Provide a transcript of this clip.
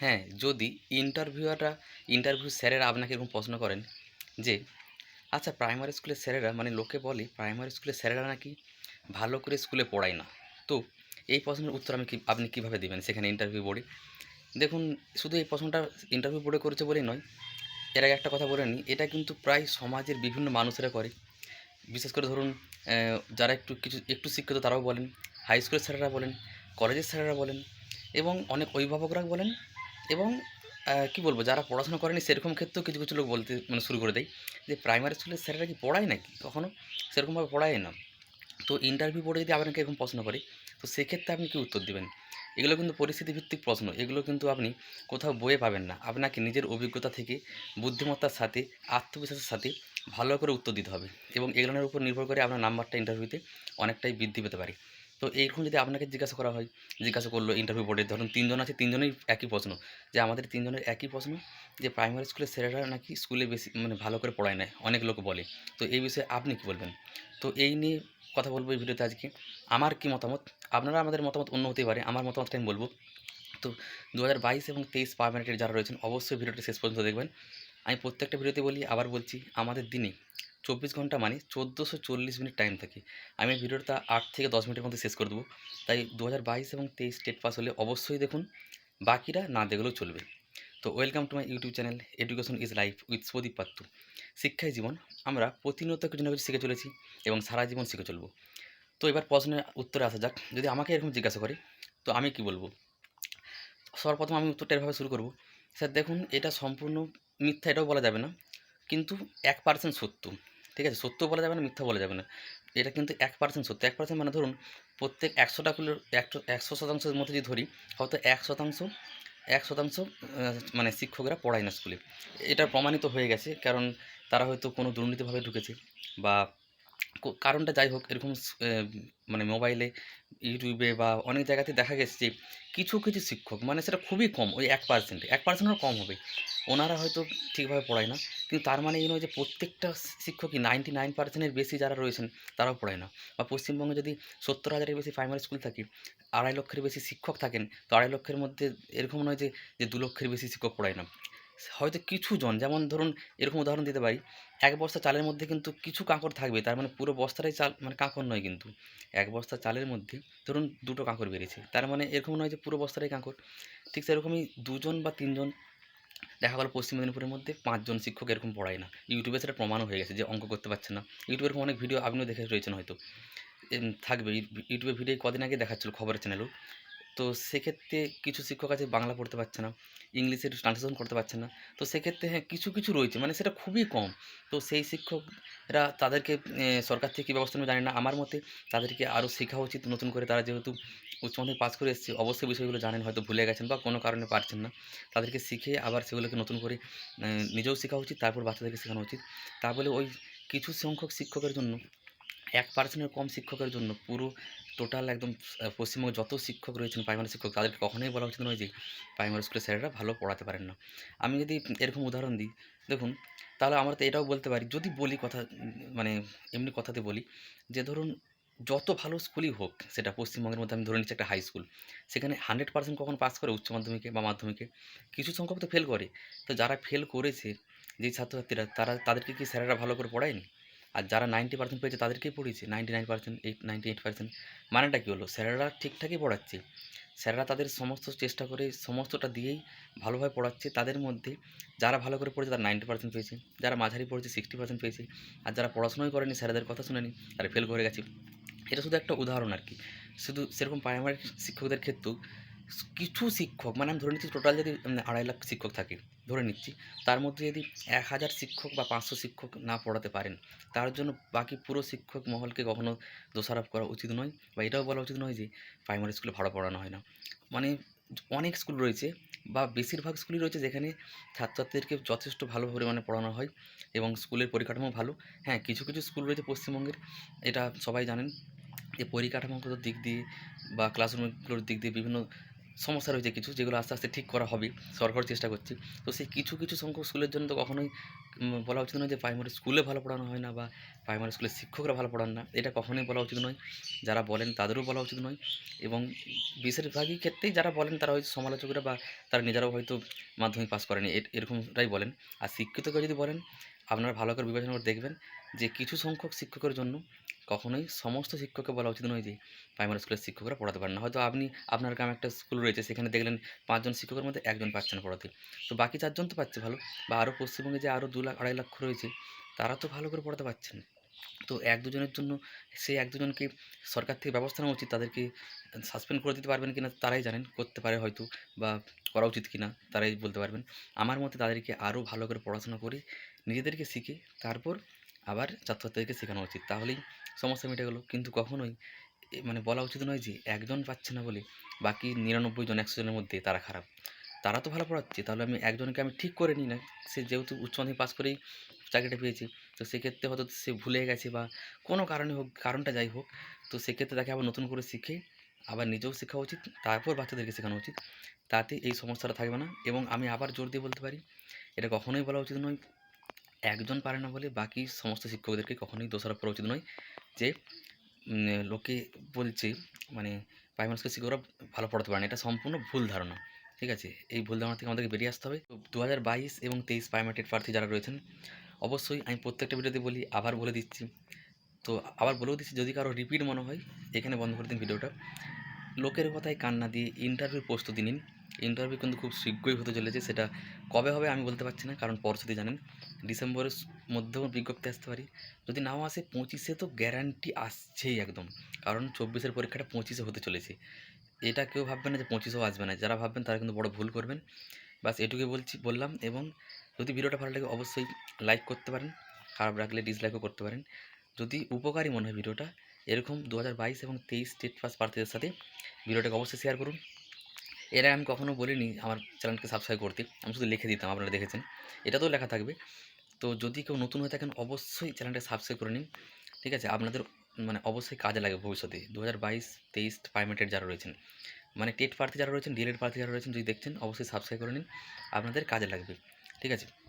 হ্যাঁ যদি ইন্টারভিউয়াররা ইন্টারভিউ স্যারেরা আপনাকে এরকম প্রশ্ন করেন যে আচ্ছা প্রাইমারি স্কুলের স্যারেরা মানে লোকে বলে প্রাইমারি স্কুলের স্যারেরা নাকি ভালো করে স্কুলে পড়ায় না? তো এই প্রশ্নের উত্তর আমি কি, আপনি কীভাবে দেবেন সেখানে ইন্টারভিউ বোর্ডে দেখুন, শুধু এই প্রশ্নটা ইন্টারভিউ বোর্ডে করেছে বলেই নয়, এর আগে একটা কথা বলে নিই, এটা কিন্তু প্রায় সমাজের বিভিন্ন মানুষেরা করে। বিশেষ করে ধরুন যারা একটু কিছু, একটু শিক্ষিত তারাও বলেন হাই স্কুলের স্যারেরা বলেন কলেজের স্যারেরা বলেন, এবং অনেক অভিভাবকরা বলেন এবং কি বলব, যারা পড়াশোনা করেনি সেরকম ক্ষেত্রেও কিছু কিছু লোক বলতে মানে শুরু করে দেয় যে প্রাইমারি স্কুলের স্যারেরা কি পড়ায় নাকি? কখনো সেরকমভাবে পড়ায় না। তো ইন্টারভিউ বোর্ডে যদি আপনাকে এরকম প্রশ্ন করে, তো সেক্ষেত্রে আপনি কি উত্তর দেবেন? এগুলো কিন্তু পরিস্থিতি ভিত্তিক প্রশ্ন। এগুলো কিন্তু আপনি কোথাও বইয়ে পাবেন না। আপনাকে নিজের অভিজ্ঞতা থেকে, বুদ্ধিমত্তার সাথে, আত্মবিশ্বাসের সাথে ভালো করে উত্তর দিতে হবে। এবং এগুলোর উপর নির্ভর করে আপনার নাম্বারটা ইন্টারভিউতে অনেকটাই বৃদ্ধি পেতে পারে। তো এইরকম যদি আপনাকে জিজ্ঞাসা করা হয়, জিজ্ঞাসা করল ইন্টারভিউ বোর্ডে ধরুন তিনজন আছে, তিনজনেই একই প্রশ্ন, যে আমাদের তিনজনের একই প্রশ্ন, যে প্রাইমারি স্কুলের স্যারেরা নাকি স্কুলে বেশি মানে ভালো করে পড়ায় না অনেক লোক বলে। তো এই বিষয়ে আপনি কি বলবেন? তো এই নিয়ে কথা বলব এই ভিডিওতে আজকে। আমার কি মতামত? আপনারা আমাদের মতামত অন্য হতে পারে, আমার মতামতটা আমি বলব। তো দু হাজার বাইশ এবং তেইশ পারমানেন্টের যারা রয়েছেন, অবশ্যই ভিডিওটি শেষ পর্যন্ত দেখবেন। আমি প্রত্যেকটা ভিডিওতে বলি, আবার বলছি, আমাদের দিনে চব্বিশ ঘণ্টা মানে চোদ্দোশো চল্লিশ মিনিট টাইম থাকে। আমি ভিডিওটা আট থেকে দশ মিনিটের মধ্যে শেষ করে দেবো। তাই দু হাজার বাইশ এবং তেইশ স্টেট পাস হলে অবশ্যই দেখুন, বাকিরা না দেখলেও চলবে। তো welcome to my YouTube channel education is life with Pradip Patra শিক্ষাই জীবন, আমরা প্রতিনিয়ত কিছু না কিছু শিখে চলেছি এবং সারা জীবন শিখে চলবো। তো এবার প্রশ্নের উত্তরে আসা যাক। যদি আমাকে এরকম জিজ্ঞাসা করে, তো আমি কি বলব? সর্বপ্রথম আমি উত্তরটা এভাবে শুরু করব। স্যার, দেখুন, এটা সম্পূর্ণ মিথ্যা এটাও বলা যাবে না। কিন্তু এক পার্সেন্ট সত্য, ঠিক আছে? সত্য বলা যাবে না, মিথ্যা বলা যাবে না। এটা কিন্তু এক পার্সেন্ট সত্য। এক পার্সেন্ট মানে ধরুন, প্রত্যেক একশোটা কুলের একশো একশো শতাংশের মধ্যে যদি ধরি, হয়তো এক শতাংশ এক শতাংশ মানে শিক্ষকরা পড়ায় না স্কুলে। এটা প্রমাণিত হয়ে গেছে, কারণ তারা হয়তো কোনো দুর্নীতিভাবে ঢুকেছে বা কারণটা যাই হোক, এরকম মানে মোবাইলে, ইউটিউবে বা অনেক জায়গাতে দেখা গেছে যে, কিছু কিছু শিক্ষক মানে সেটা খুবই কম, ওই এক পার্সেন্ট এক পার্সেন্টেরও কম হবে। ওনারা হয়তো ঠিকভাবে পড়ায় না। কিন্তু তার মানে এই নয় যে প্রত্যেকটা শিক্ষকই নাইনটি নাইন পার্সেন্টের বেশি যারা রয়েছেন, তারাও পড়ায় না। বা পশ্চিমবঙ্গে যদি সত্তর হাজারের বেশি প্রাইমারি স্কুল থাকে, আড়াই লক্ষের বেশি শিক্ষক থাকেন, তো আড়াই লক্ষের মধ্যে এরকম নয় যে যে দু লক্ষের বেশি শিক্ষক পড়ায় না। হয়তো কিছু জন, যেমন ধরুন, এরকম উদাহরণ দিতে পারি, এক বস্তা চালের মধ্যে কিন্তু কিছু কাঁকড় থাকবে, তার মানে পুরো বস্তাটাই চাল মানে কাঁকড় নয় কিন্তু। এক বস্তা চালের মধ্যে ধরুন দুটো কাঁকড় বেরিয়েছে তার মানে এরকম নয় যে পুরো বস্তাটাই কাঁকড়। ঠিক সেরকমই দুজন বা তিনজন দেখা গেলো পশ্চিম মেদিনীপুরের মধ্যে পাঁচজন শিক্ষক এরকম পড়ায় না। ইউটিউবে সেটা প্রমাণও হয়ে গেছে যে অঙ্ক করতে পারছে না। ইউটিউবের অনেক ভিডিও আপনিও দেখে রয়েছেন হয়তো। থাকবে। ইউটিউবে ভিডিও কদিন আগে দেখাচ্ছিল, খবরের চ্যানেলও তো সেক্ষেত্রে কিছু শিক্ষক আছে বাংলা পড়তে পারছে না ইংলিশের ট্রান্সলেশন করতে পারছে না, তো সেক্ষেত্রে হ্যাঁ কিছু কিছু রয়েছে মানে সেটা খুবই কম। তো সেই শিক্ষকরা তাদেরকে সরকার থেকে কী ব্যবস্থা নেবে জানি না, আমার মতে তাদেরকে আরও শেখা উচিত নতুন করে, তারা যেহেতু উচ্চ মাধ্যমিক পাস করে এসেছে, অবশ্যই বিষয়গুলো জানেন, হয়তো ভুলে গেছেন বা কোনো কারণে পারছেন না, তাদেরকে শিখে আবার সেগুলোকে নতুন করে নিজেও শেখা উচিত, তারপর বাচ্চাদেরকে শেখানো উচিত। তা বলে ওই কিছু সংখ্যক শিক্ষকের জন্য, এক পার্সেন্টের কম শিক্ষকের জন্য পুরো টোটাল একদম পশ্চিমবঙ্গে যত শিক্ষক রয়েছেন, প্রাইমারি শিক্ষক, তাদেরকে কখনোই বলা উচিত নয় যে প্রাইমারি স্কুলের স্যারেরা ভালো পড়াতে পারেন না। আমি যদি এরকম উদাহরণ দিই, দেখুন, তাহলে আমরা তো এটাও বলতে পারি, যদি বলি কথা মানে এমনি কথাতে বলি, যে ধরুন, যত ভালো স্কুলই হোক, সেটা পশ্চিমবঙ্গের মধ্যে আমি ধরে নিচ্ছি একটা হাই স্কুল সেখানে হান্ড্রেড পার্সেন্ট কখন পাস করে উচ্চ মাধ্যমিকে বা মাধ্যমিকে? কিছু সংখ্যক তো ফেল করে। তো যারা ফেল করেছে যে ছাত্রছাত্রীরা, তারা, তাদেরকে কি স্যারেরা ভালো করে পড়ায়নি? আর যারা নাইনটি পার্সেন্ট পেয়েছে তাদেরকেই পড়িয়েছে ninety nine percent eight ninety eight percent মানেটা কী হলো? স্যারেরা ঠিকঠাকই পড়াচ্ছে। স্যারেরা তাদের সমস্ত চেষ্টা করে সমস্তটা দিয়েই ভালোভাবে পড়াচ্ছে। তাদের মধ্যে যারা ভালো করে পড়েছে তারা নাইনটি পার্সেন্ট পেয়েছে। যারা মাঝারি পড়েছে সিক্সটি পার্সেন্ট পেয়েছে। আর যারা পড়াশোনাই করেনি স্যারেদের কথা শুনেনি তারা ফেল করে গেছে। এটা শুধু একটা উদাহরণ আর কি। শুধু সেরকম প্রাইমারি শিক্ষকদের ক্ষেত্রেও কিছু শিক্ষক মানে আমি ধরে নিচ্ছি টোটাল যদি আড়াই লাখ শিক্ষক থাকে ধরে নিচ্ছি। তার মধ্যে যদি এক হাজার শিক্ষক বা পাঁচশো শিক্ষক না পড়াতে পারেন, তার জন্য বাকি পুরো শিক্ষক মহলকে কখনো দোষারোপ করা উচিত নয় বা এটাও বলা উচিত নয় যে প্রাইমারি স্কুলে ভালো পড়ানো হয় না। মানে অনেক স্কুল রয়েছে বা বেশিরভাগ স্কুলই রয়েছে যেখানে ছাত্রছাত্রীদেরকে যথেষ্ট ভালো পরিমাণে পড়ানো হয় এবং স্কুলের পরিকাঠামো ভালো। হ্যাঁ কিছু কিছু স্কুল রয়েছে পশ্চিমবঙ্গের, এটা সবাই জানেন যে পরিকাঠামোগত দিক দিয়ে বা ক্লাসরুমগুলোর দিক দিয়ে বিভিন্ন সমস্যা রয়েছে কিছু, যেগুলো আস্তে আস্তে ঠিক করা হবে সরকার চেষ্টা করছে। তো সেই কিছু কিছু সংখ্যক স্কুলের জন্য তো কখনোই বলা উচিত নয় যে প্রাইমারি স্কুলে ভালো পড়ানো হয় না বা প্রাইমারি স্কুলের শিক্ষকরা ভালো পড়ান না। এটা কখনোই বলা উচিত নয়। যারা বলেন তাদেরও বলা উচিত নয়। এবং বেশিরভাগই ক্ষেত্রেই যারা বলেন তারা হয়তো সমালোচকরা বা তারা নিজেরাও হয়তো মাধ্যমিক পাস করেনি। এরকমটাই বলেন। আর শিক্ষিত কেউ যদি বলেন, আপনারা ভালো করে বিবেচনা করে দেখবেন যে কিছু সংখ্যক শিক্ষকের জন্য কখনোই সমস্ত শিক্ষককে বলা উচিত নয় যে প্রাইমারি স্কুলের শিক্ষকরা পড়াতে পারেন না। হয়তো আপনি, আপনার গ্রামে একটা স্কুল রয়েছে, সেখানে দেখলেন পাঁচজন শিক্ষকের মধ্যে একজন পাচ্ছে না পড়াতে। তো বাকি চারজন তো পাচ্ছে ভালো, বা আরও পশ্চিমবঙ্গে যে আরও দু লাখ, আড়াই লক্ষ রয়েছে, তারা তো ভালো করে পড়াতে পারছেন। তো এক দুজনের জন্য, সেই এক দুজনকে সরকার থেকে ব্যবস্থা নেওয়া উচিত, তাদেরকে সাসপেন্ড করে দিতে পারবেন কিনা তারাই জানেন, করতে পারে হয়তো বা করা উচিত কিনা তারাই বলতে পারবেন। আমার মতে তাদেরকে আরও ভালো করে পড়াশোনা করে নিজেদেরকে শিখে, তারপর আবার ছাত্রছাত্রীদেরকে শেখানো উচিত। তাহলেই সমস্যা মিটে গেলো কিন্তু কখনোই মানে বলা উচিত নয় যে একজন পাচ্ছে না বলে বাকি নিরানব্বই জন, একশো জনের মধ্যে তারা খারাপ। তারা তো ভালো পড়াচ্ছে, তাহলে আমি একজনকে আমি ঠিক করে নিই না। সে যেহেতু উচ্চ মাধ্যমিক পাস করেই চাকরিটা পেয়েছে, তো সেক্ষেত্রে হয়তো সে ভুলে গেছে বা কোনো কারণে হোক, কারণটা যাই হোক, তো সেক্ষেত্রে তাকে আবার নতুন করে শিখে আবার নিজেও শেখা উচিত, তারপর বাচ্চাদেরকে শেখানো উচিত। তাতে এই সমস্যাটা থাকবে না এবং আমি আবার জোর দিয়ে বলতে পারি, এটা কখনোই বলা উচিত নয়। একজন পারে না বলে বাকি সমস্ত শিক্ষকদেরকে কখনোই দোষারোপ করা উচিত নয় যে লোকে বলছে মানে প্রাইমারি স্কুলের শিক্ষকরা ভালো পড়াতে পারে না। এটা সম্পূর্ণ ভুল ধারণা। ঠিক আছে? এই ভুল ধারণা থেকে আমাদেরকে বেরিয়ে আসতে হবে। তো দু হাজার বাইশ এবং তেইশ প্রাইমারি প্রার্থী যারা রয়েছেন, অবশ্যই আমি প্রত্যেকটা ভিডিওতে বলি, আবার বলে দিচ্ছি। তো আবার বলেও দিচ্ছি, যদি কারও রিপিট মনে হয়, এখানে বন্ধ করে দিন ভিডিওটা লোকের কথায় কান্না দিয়ে ইন্টারভিউ প্রস্তুতি নিন। ইন্টারভিউ কিন্তু খুব শীঘ্রই হতে চলেছে, সেটা কবে হবে আমি বলতে পারছি না, কারণ পরশুদি জানেন, ডিসেম্বরের মধ্যেও বিজ্ঞপ্তি আসতে পারি। যদি নাও আসে, পঁচিশে তো গ্যারান্টি আসছেই একদম, কারণ চব্বিশের পরীক্ষাটা পঁচিশে হতে চলেছে। এটা কেউ ভাববেন না যে পঁচিশেও আসবে না, যারা ভাববেন তারা কিন্তু বড় ভুল করবেন। বাস এটুকুই বলছি, বললাম এবং যদি ভিডিওটা ভালো লাগে অবশ্যই লাইক করতে পারেন, খারাপ রাখলে ডিসলাইকও করতে পারেন। যদি উপকারী মনে হয় ভিডিওটা, এরকম দু হাজার বাইশ এবং তেইশ স্টেট পাস প্রার্থীদের সাথে ভিডিওটাকে অবশ্যই শেয়ার করুন। এর আমি কখনও বলিনি আমার চ্যানেলকে সাবস্ক্রাইব করতে। আমি শুধু লিখে দিতাম, আপনারা দেখেছেন। এটা তো লেখা থাকবে। তো যদি কেউ নতুন হয়ে থাকেন, অবশ্যই চ্যানেলটা সাবস্ক্রাইব করে নিন। ঠিক আছে? আপনাদের মানে অবশ্যই কাজে লাগে ভবিষ্যতে। দু হাজার বাইশ, তেইশ পারমিটেড যারা রয়েছেন মানে টেট প্রার্থী যারা রয়েছেন ডিএলএড প্রার্থী যারা রয়েছেন, যদি দেখছেন, অবশ্যই সাবস্ক্রাইব করে নিন। আপনাদের কাজে লাগবে। ঠিক আছে?